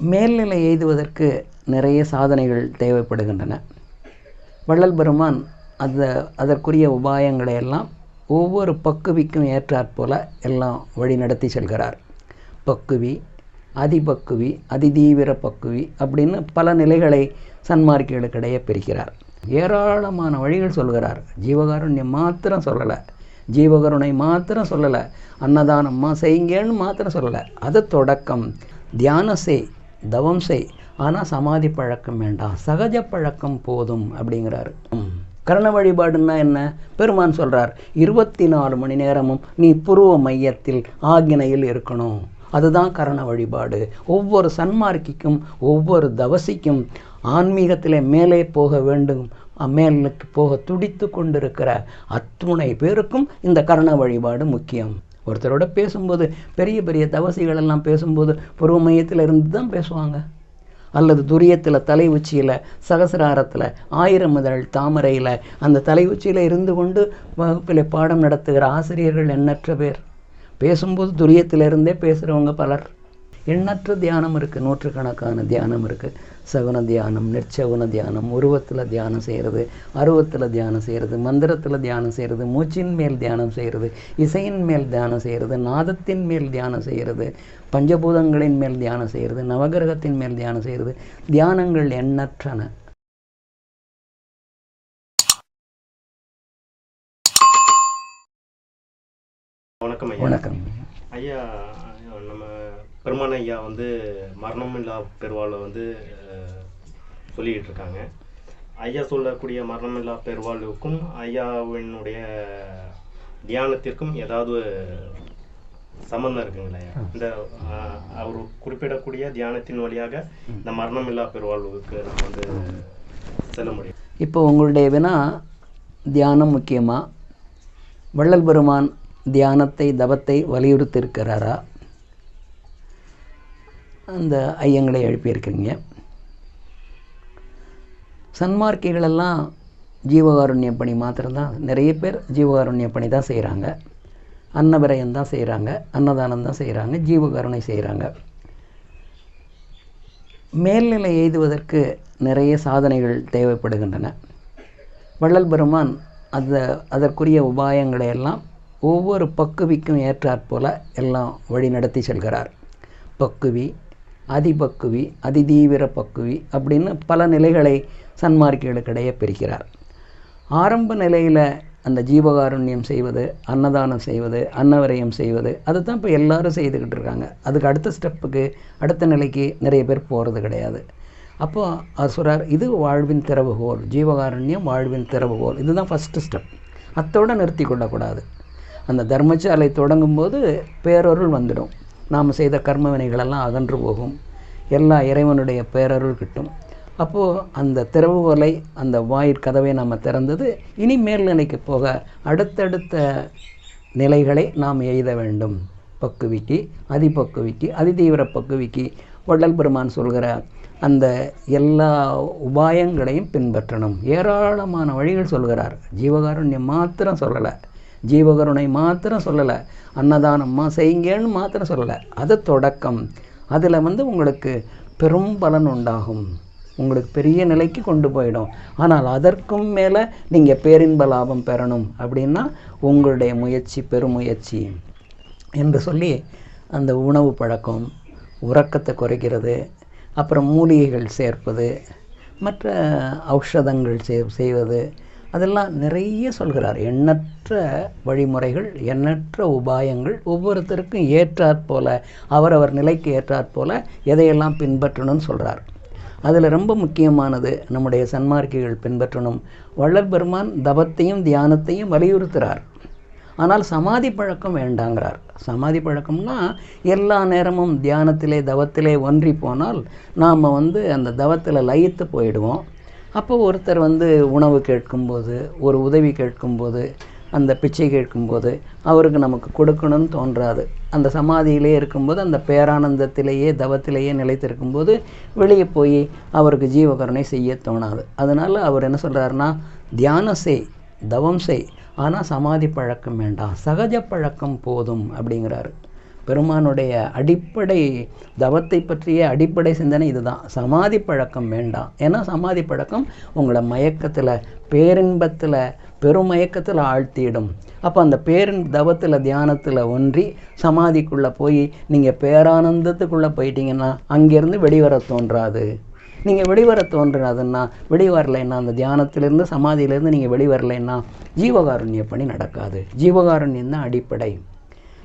மேல்நிலை எய்துவதற்கு நிறைய சாதனைகள் தேவைப்படுகின்றன. வள்ளல் பெருமான் அந்த அதற்குரிய உபாயங்களை எல்லாம் ஒவ்வொரு பக்குவிக்கும் ஏற்றாற்போல எல்லாம் வழி நடத்தி செல்கிறார். பக்குவி அதிபக்குவி அதிதீவிர பக்குவி அப்படின்னு பல நிலைகளை சன்மார்க்கிகளுக்கிடையே பிரிக்கிறார். ஏராளமான வழிகள் சொல்கிறார். ஜீவகாருண்யம் மாத்திரம் சொல்லலை. ஜீவகருணை மாத்திரம் சொல்லலை. அன்னதானம்மா செய்யுங்கன்னு மாத்திரம் சொல்லலை. அது தொடக்கம். தியானசே செய் தவம் செய். ஆனால் சமாதி பழக்கம் வேண்டாம். சகஜ பழக்கம் போதும் அப்படிங்கிறாரு. கரண வழிபாடுன்னா என்ன? பெருமான் சொல்கிறார் இருபத்தி நாலு மணி நேரமும் நீ புருவ மையத்தில் ஆக்கினையில் இருக்கணும். அதுதான் கரண வழிபாடு. ஒவ்வொரு சன்மார்க்கிக்கும் ஒவ்வொரு தவசிக்கும் ஆன்மீகத்திலே மேலே போக வேண்டும். மேலுக்கு போக துடித்து கொண்டிருக்கிற அத்துணை பேருக்கும் இந்த கரண வழிபாடு முக்கியம். ஒருத்தரோட பேசும்போது பெரிய பெரிய தவசிகள் எல்லாம் பேசும்போது பருவ மையத்தில் இருந்து தான் பேசுவாங்க. அல்லது துரியத்தில் தலை உச்சியில் சகசிராரத்தில் ஆயிரம் முதல் தாமரையில் அந்த தலை உச்சியில் இருந்து கொண்டு வகுப்பில் பாடம் நடத்துகிற ஆசிரியர்கள் எண்ணற்ற பேர். பேசும்போது துரியத்திலிருந்தே பேசுகிறவங்க பலர். எண்ணற்ற தியானம் இருக்குது நூற்றுக்கணக்கான தியானம் இருக்குது சகுன தியானம் நிர்ச்சகுன தியானம் உருவத்தில் தியானம் செய்கிறது அருவத்தில் தியானம் செய்கிறது மந்திரத்தில் தியானம் செய்கிறது மூச்சின் மேல் தியானம் செய்கிறது இசையின் மேல் தியானம் செய்கிறது நாதத்தின் மேல் தியானம் செய்கிறது பஞ்சபூதங்களின் மேல் தியானம் செய்கிறது நவகிரகத்தின் மேல் தியானம் செய்கிறது தியானங்கள் எண்ணற்றன. வணக்கம் ஐயா. வணக்கம். ஐயா நம்ம பெருமான் ஐயா வந்து மரணமில்லா பெருவாழ்வை வந்து சொல்லிக்கிட்டு இருக்காங்க ஐயா சொல்லக்கூடிய மரணமில்லா பெருவாழ்வுக்கும் ஐயாவினுடைய தியானத்திற்கும் ஏதாவது சம்பந்தம் இருக்குங்களா இந்த அவர் குறிப்பிடக்கூடிய தியானத்தின் வழியாக இந்த மரணமில்லா பெருவாழ்வுக்கு நம்ம வந்து செல்ல முடியும். இப்போ உங்களுடைய வினா தியானம் முக்கியமாக வள்ளல் பெருமான் தியானத்தை தவத்தை வலியுறுத்தியிருக்கிறாரா? அந்த ஐயங்களை எழுப்பியிருக்கிறீங்க. சன்மார்க்கிகளெல்லாம் ஜீவகாருண்ய பணி மாத்திரம்தான். நிறைய பேர் ஜீவகாருண்ய பணி தான் செய்கிறாங்க அன்னபிரயம் தான் செய்கிறாங்க அன்னதானம் தான் செய்கிறாங்க ஜீவகருணை செய்கிறாங்க மேல்நிலை எய்துவதற்கு நிறைய சாதனைகள் தேவைப்படுகின்றன. வள்ளல் பெருமான் அந்த அதற்குரிய உபாயங்களை எல்லாம் ஒவ்வொரு பக்குவிக்கும் ஏற்றாற்போல் எல்லாம் வழி நடத்தி செல்கிறார். பக்குவி அதிபக்குவி அதிதீவிர பக்குவி அப்படின்னு பல நிலைகளை சன்மார்க்கிகளுக்கிடையே பிரிக்கிறார் ஆரம்ப நிலையில் அந்த ஜீவகாருண்யம் செய்வது அன்னதானம் செய்வது அன்னவரயம் செய்வது அதை தான் இப்போ எல்லாரும் செய்துக்கிட்டு இருக்காங்க. அதுக்கு அடுத்த ஸ்டெப்புக்கு அடுத்த நிலைக்கு நிறைய பேர் போகிறது கிடையாது. அப்போது அவர் சொல்கிறார் இது வாழ்வின் திறவுகோல். ஜீவகாருண்யம் வாழ்வின் திறவுகோல். இதுதான் ஃபஸ்ட்டு ஸ்டெப் அத்தோடு நிறுத்தி கொள்ளக்கூடாது. அந்த தர்மசாலை தொடங்கும்போது பேரருள் வந்துடும். நாம் செய்த கர்ம வினைகளெல்லாம் அகன்று போகும். எல்லா இறைவனுடைய பேரருள் கிட்டும். அப்போது அந்த திறவுகோலை அந்த வாயிற்கதவை நாம் திறந்தது இனி மேல்நிலைக்கு போக அடுத்தடுத்த நிலைகளை நாம் எய்த வேண்டும். பக்குவிக்கு அதிபக்குவிக்கு அதிதீவிர பக்குவிக்கு வள்ளல் பெருமான் சொல்கிற அந்த எல்லா உபாயங்களையும் பின்பற்றணும். ஏராளமான வழிகள் சொல்கிறார். ஜீவகாருண்யம் மாத்திரம் சொல்லலை. ஜீவகருணை மாத்திரம் சொல்லலை. அன்னதானம்மா செய்யுங்கன்னு மாத்திரம் சொல்லலை. அது தொடக்கம். அதில் வந்து உங்களுக்கு பெரும் பலன் உண்டாகும். உங்களுக்கு பெரிய நிலைக்கு கொண்டு போயிடும். ஆனால் அதற்கும் மேலே நீங்கள் பேரின்ப லாபம் பெறணும் அப்படின்னா உங்களுடைய முயற்சி பெருமுயற்சி என்று சொல்லி அந்த உணவு பழக்கம் உறக்கத்தை குறைக்கிறது. அப்புறம் மூலிகைகள் சேர்ப்பது. மற்ற ஔஷதங்கள் செய்வது. அதெல்லாம் நிறைய சொல்கிறார். எண்ணற்ற வழிமுறைகள் எண்ணற்ற உபாயங்கள் ஒவ்வொருத்தருக்கும் ஏற்றாற்போல் அவரவர் நிலைக்கு ஏற்றாற்போல் எதையெல்லாம் பின்பற்றணும்னு சொல்கிறார் அதில் ரொம்ப முக்கியமானது நம்முடைய சன்மார்க்கிகள் பின்பற்றணும். வள்ளல் பெருமான் தவத்தையும் தியானத்தையும் வலியுறுத்துகிறார் ஆனால் சமாதி பழக்கம் வேண்டாங்கிறார். சமாதி பழக்கம்னா எல்லா நேரமும் தியானத்திலே தவத்திலே ஒன்றி போனால் நாம் வந்து அந்த தவத்தில் லயித்து போயிடுவோம். அப்போ ஒருத்தர் வந்து உணவு கேட்கும்போது ஒரு உதவி கேட்கும்போது அந்த பிச்சை கேட்கும்போது அவருக்கு நமக்கு கொடுக்கணும்னு தோன்றாது. அந்த சமாதியிலே இருக்கும்போது அந்த பேரானந்தத்திலேயே தவத்திலேயே நிலைத்திருக்கும்போது வெளியே போய் அவருக்கு ஜீவகருணை செய்ய தோணாது. அதனால் அவர் என்ன சொல்கிறாருன்னா தியானம் செய் தவம் செய். ஆனால் சமாதி பழக்கம் வேண்டாம். சகஜ பழக்கம் போதும் அப்படிங்கிறாரு. பெருமானுடைய அடிப்படை தவத்தை பற்றிய அடிப்படை சிந்தனை இதுதான். சமாதி பழக்கம் வேண்டாம். ஏன்னா சமாதி பழக்கம் உங்களை மயக்கத்தில் பேரின்பத்தில் பெருமயக்கத்தில் ஆழ்த்திடும். அப்போ அந்த பேரின் தவத்தில் தியானத்தில் ஒன்றி சமாதிக்குள்ளே போய் நீங்கள் பேரானந்தத்துக்குள்ளே போயிட்டீங்கன்னா அங்கேருந்து வெளிவர தோன்றாது. நீங்கள் வெளிவர தோன்றாதுன்னா வெளிவரலைன்னா அந்த தியானத்திலிருந்து சமாதியிலேருந்து நீங்கள் வெளிவரலைன்னா ஜீவகாருண்ய பணி நடக்காது. ஜீவகாருண்யம் தான் அடிப்படை.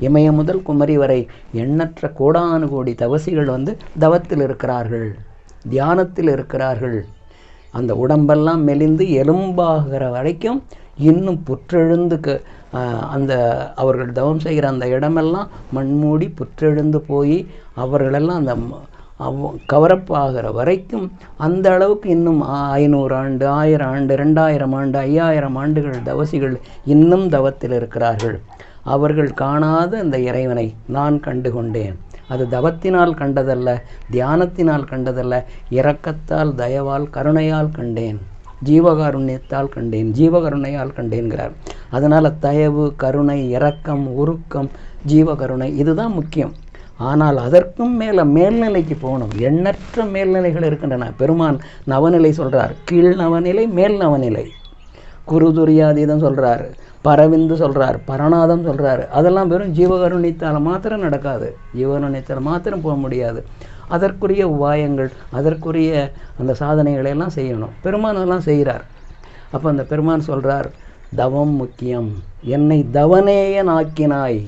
இமய முதல் குமரி வரை எண்ணற்ற கோடானு கோடி தவசிகள் வந்து தவத்தில் இருக்கிறார்கள் தியானத்தில் இருக்கிறார்கள். அந்த உடம்பெல்லாம் மெலிந்து எலும்பாகிற வரைக்கும் இன்னும் புற்றெழுந்து அந்த அவர்கள் தவம் செய்கிற அந்த இடமெல்லாம் மண்மூடி புற்றெழுந்து போய் அவர்களெல்லாம் அந்த ம- அவ் கவரப்பாகிற வரைக்கும் அந்த அளவுக்கு இன்னும் ஐநூறு ஆண்டு ஆயிரம் ஆண்டு ரெண்டாயிரம் ஆண்டு ஐயாயிரம் ஆண்டுகள் தவசிகள் இன்னும் தவத்தில் இருக்கிறார்கள். அவர்கள் காணாத அந்த இறைவனை நான் கண்டு கொண்டேன் அது தவத்தினால் கண்டதல்ல தியானத்தினால் கண்டதல்ல இரக்கத்தால் தயவால் கருணையால் கண்டேன். ஜீவகாருண்யத்தால் கண்டேன் ஜீவகருணையால் கண்டேன்கிறார். அதனால் தயவு கருணை இரக்கம் உருக்கம் ஜீவகருணை இதுதான் முக்கியம். ஆனால் அதற்கும் மேலே மேல்நிலைக்கு போகணும். எண்ணற்ற மேல்நிலைகள் இருக்கின்றன. பெருமான் நவநிலை சொல்கிறார் கீழ் நவநிலை மேல் நவநிலை. குருதுரியாதீதம் சொல்கிறார் பரவிந்து சொல்கிறார் பரநாதம் சொல்கிறாரு அதெல்லாம் வெறும் ஜீவகருணித்தால் மாத்திரம் நடக்காது. ஜீவகருணித்தால் மாத்திரம் போக முடியாது. அதற்குரிய உபாயங்கள் அதற்குரிய அந்த சாதனைகளை எல்லாம் செய்யணும். பெருமான் எல்லாம் செய்கிறார். அப்போ அந்த பெருமான் சொல்கிறார் தவம் முக்கியம். என்னை தவனேயன் ஆக்கினாய்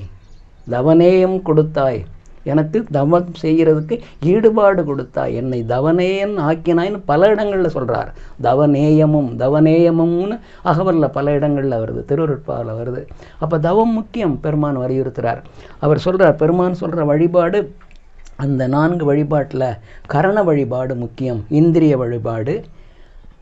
தவனேயம் கொடுத்தாய். எனக்கு தவம் செய்கிறதுக்கு ஈடுபாடு கொடுத்தா என்னை தவநேயன் ஆக்கினாய்ன்னு பல இடங்களில் சொல்கிறார் தவநேயமும் தவநேயமும்னு அகவலில் பல இடங்களில் வருது திருவருட்பாவில் வருது. அப்போ தவம் முக்கியம் பெருமான் வலியுறுத்துகிறார் அவர் சொல்கிறார் பெருமான் சொல்கிற வழிபாடு அந்த நான்கு வழிபாட்டில் கரண வழிபாடு முக்கியம் இந்திரிய வழிபாடு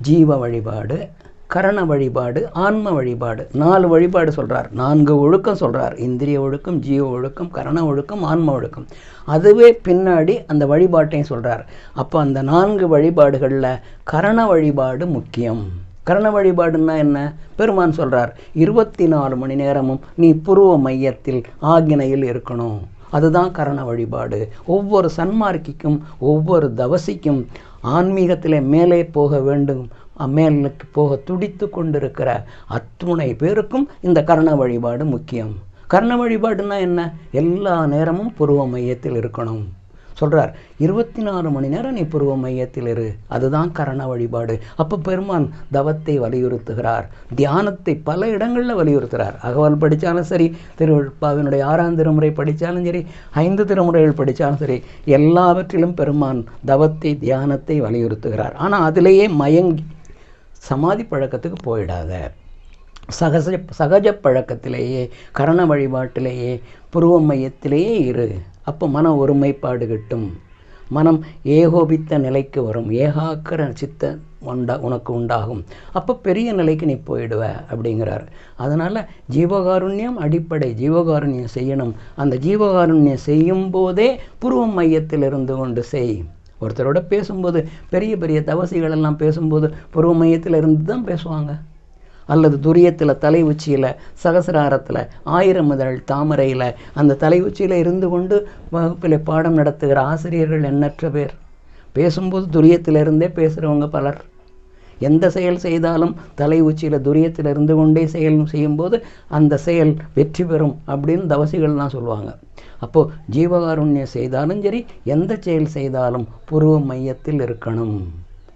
ஜீவ வழிபாடு கரண வழிபாடு ஆன்ம வழிபாடு. நாலு வழிபாடு சொல்கிறார் நான்கு ஒழுக்கம் சொல்றார். இந்திரிய ஒழுக்கம் ஜீவ ஒழுக்கம் கரண ஒழுக்கம் ஆன்ம ஒழுக்கம். அதுவே பின்னாடி அந்த வழிபாட்டையும் சொல்கிறார் அப்போ அந்த நான்கு வழிபாடுகளில் கரண வழிபாடு முக்கியம். கரண வழிபாடுன்னா என்ன? பெருமான் சொல்கிறார் இருபத்தி நாலு மணி நேரமும் நீ புருவ மையத்தில் ஆகினையில் இருக்கணும். அதுதான் கரண வழிபாடு. ஒவ்வொரு சன்மார்க்கிக்கும் ஒவ்வொரு தவசிக்கும் ஆன்மீகத்திலே மேலே போக வேண்டும். மேலுக்கு போக துடித்து கொண்டிருக்கிற அத்துணை பேருக்கும் இந்த கர்ண வழிபாடு முக்கியம். கர்ண வழிபாடுன்னா என்ன? எல்லா நேரமும் புருவ மையத்தில் இருக்கணும். சொல்கிறார் இருபத்தி நாலு மணி நேரம் நீ புருவ மையத்தில் இரு. அதுதான் கரண வழிபாடு. அப்போ பெருமான் தவத்தை வலியுறுத்துகிறார். தியானத்தை பல இடங்களில் வலியுறுத்துகிறார் அகவல் படித்தாலும் சரி திருவள்ளுப்பாவினுடைய ஆறாம் திருமுறை படித்தாலும் சரி ஐந்து திருமுறைகள் படித்தாலும் சரி எல்லாவற்றிலும் பெருமான் தவத்தை தியானத்தை வலியுறுத்துகிறார். ஆனால் அதிலேயே மயங்கி சமாதி பழக்கத்துக்கு போயிடாத. சகஜ சகஜ பழக்கத்திலேயே கரண வழிபாட்டிலேயே புருவ மையத்திலேயே இரு. அப்போ மன ஒருமைப்பாடு கிட்டும். மனம் ஏகோபித்த நிலைக்கு வரும். ஏகாக்கிர சித்த உண்டா உனக்கு உண்டாகும். அப்போ பெரிய நிலைக்கு நீ போயிடுவ அப்படிங்கிறார். அதனால் ஜீவகாருண்யம் அடிப்படை. ஜீவகாருண்யம் செய்யணும். அந்த ஜீவகாருண்யம் செய்யும் போதே புருவ மையத்தில் இருந்து கொண்டு செய். ஒருத்தரோட பேசும்போது பெரிய பெரிய தவசிகள் எல்லாம் பேசும்போது புருவ மையத்தில் இருந்து தான் பேசுவாங்க. அல்லது துரியத்தில் தலை உச்சியில் சகசிராரத்தில் ஆயிரம் இதழ் தாமரையில் அந்த தலை உச்சியில் இருந்து கொண்டு வகுப்பில் பாடம் நடத்துகிற ஆசிரியர்கள் எண்ணற்ற பேர். பேசும்போது துரியத்திலிருந்தே பேசுகிறவங்க பலர். எந்த செயல் செய்தாலும் தலை உச்சியில் துரியத்தில் இருந்து கொண்டே செயல் செய்யும்போது அந்த செயல் வெற்றி பெறும் அப்படின்னு தவசிகள்லாம் சொல்லுவாங்க. அப்போது ஜீவகாருண்யம் செய்தாலும் சரி எந்த செயல் செய்தாலும் புருவ மையத்தில் இருக்கணும்.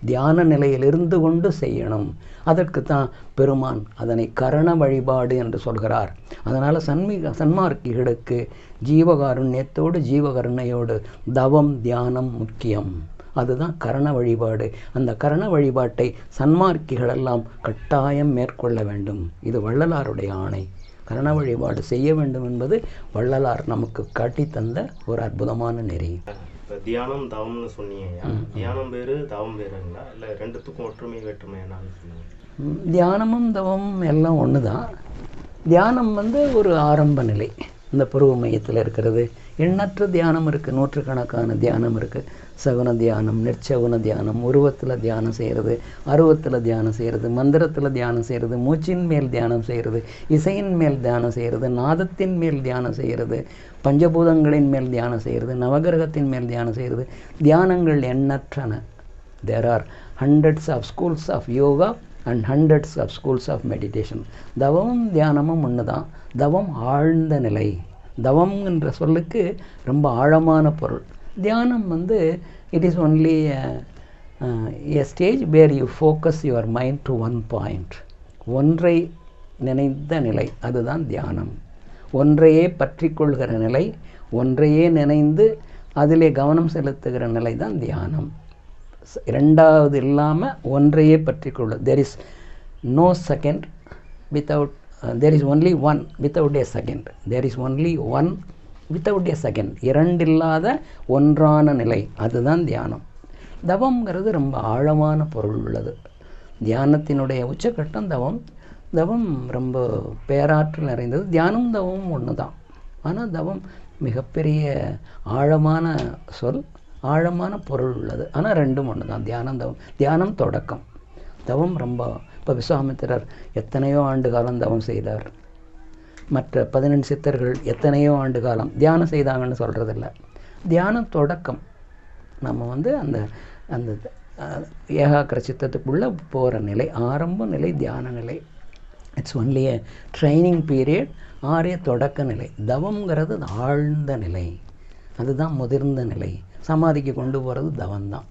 தியான நிலையில் இருந்து கொண்டு செய்யணும். அதற்கு தான் பெருமான் அதனை கரண வழிபாடு என்று சொல்கிறார். அதனால் சன்மிக சன்மார்க்கிகளுக்கு ஜீவகாருண்யத்தோடு ஜீவகருணையோடு தவம் தியானம் முக்கியம். அதுதான் கரண வழிபாடு. அந்த கரண வழிபாட்டை சன்மார்க்கிகள் எல்லாம் கட்டாயம் மேற்கொள்ள வேண்டும். இது வள்ளலாருடைய ஆணை. கரண வழிபாடு செய்ய வேண்டும் என்பது வள்ளலார் நமக்கு காட்டித் தந்த ஒரு அற்புதமான நெறி. தியானம் தவம்னு சொன்னீங்க. தியானம் வேறு தவம் வேறுங்களா? இல்லை ரெண்டுத்துக்கும் ஒற்றுமை வேற்றுமை என்னன்னு தியானமும் தவமும் எல்லாம் ஒன்று தான் தியானம் வந்து ஒரு ஆரம்ப நிலை. இந்த பருவ மையத்தில் இருக்கிறது. எண்ணற்ற தியானம் இருக்குது நூற்றுக்கணக்கான தியானம் இருக்குது சகுன தியானம் நிர்ச்சகுன தியானம் உருவத்தில் தியானம் செய்கிறது அருவத்தில் தியானம் செய்கிறது மந்திரத்தில் தியானம் செய்கிறது மூச்சின் மேல் தியானம் செய்கிறது இசையின் மேல் தியானம் செய்கிறது நாதத்தின் மேல் தியானம் செய்கிறது பஞ்சபூதங்களின் மேல் தியானம் செய்கிறது நவகிரகத்தின் மேல் தியானம் செய்கிறது தியானங்கள் எண்ணற்றன. There are hundreds of schools of yoga and hundreds of schools of meditation தவமும் தியானமும் ஒன்று தான் தவம் ஆழ்ந்த நிலை. தவம் என்ற சொல்லுக்கு ரொம்ப ஆழமான பொருள். தியானம் வந்து it is only a stage where you focus your mind to one point ஒன்றை நினைத்த நிலை அதுதான் தியானம். ஒன்றையே பற்றி கொள்கிற நிலை ஒன்றையே நினைந்து அதிலே கவனம் செலுத்துகிற நிலை தான் தியானம். இரண்டாவது இல்லாமல் ஒன்றையே பற்றி கொள்ள there is no second without there is only one without a second there is only one without a second இரண்டில்லாத ஒன்றான நிலை. அதுதான் தியானம். தவம்ங்கிறது ரொம்ப ஆழமான பொருள் உள்ளது. தியானத்தினுடைய உச்சக்கட்டம் தவம். தவம் ரொம்ப பேராற்றல் நிறைந்தது. தியானம் தவமும் ஒன்று தான் ஆனால் தவம் மிகப்பெரிய ஆழமான சொல் ஆழமான பொருள் உள்ளது. ஆனால் ரெண்டும் ஒன்று தான் தியானம் தவம். தியானம் தொடக்கம். தவம் ரொம்ப இப்போ விஸ்வாமித்திரர் எத்தனையோ ஆண்டு காலம் தவம் செய்தார். மற்ற பதினெண்டு சித்தர்கள் எத்தனையோ ஆண்டு காலம் தியானம் செய்தாங்கன்னு சொல்கிறதில்ல தியானம் தொடக்கம். நம்ம வந்து அந்த அந்த ஏகாக்கிர சித்தத்துக்குள்ளே போகிற நிலை ஆரம்ப நிலை தியான நிலை. It's only a training period ஆரிய தொடக்க நிலை. தவம்ங்கிறது ஆழ்ந்த நிலை. அதுதான் முதிர்ந்த நிலை. சமாதிக்கு கொண்டு போகிறது தவம்தான்.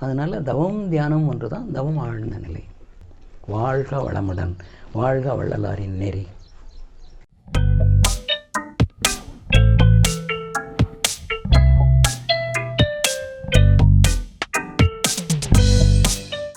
அதனால் தவம் தியானம் ஒன்று தான் தவம் ஆழ்ந்த நிலை. வாழ்க வளமுடன் வாழ்க வள்ளலாரின் நெறி.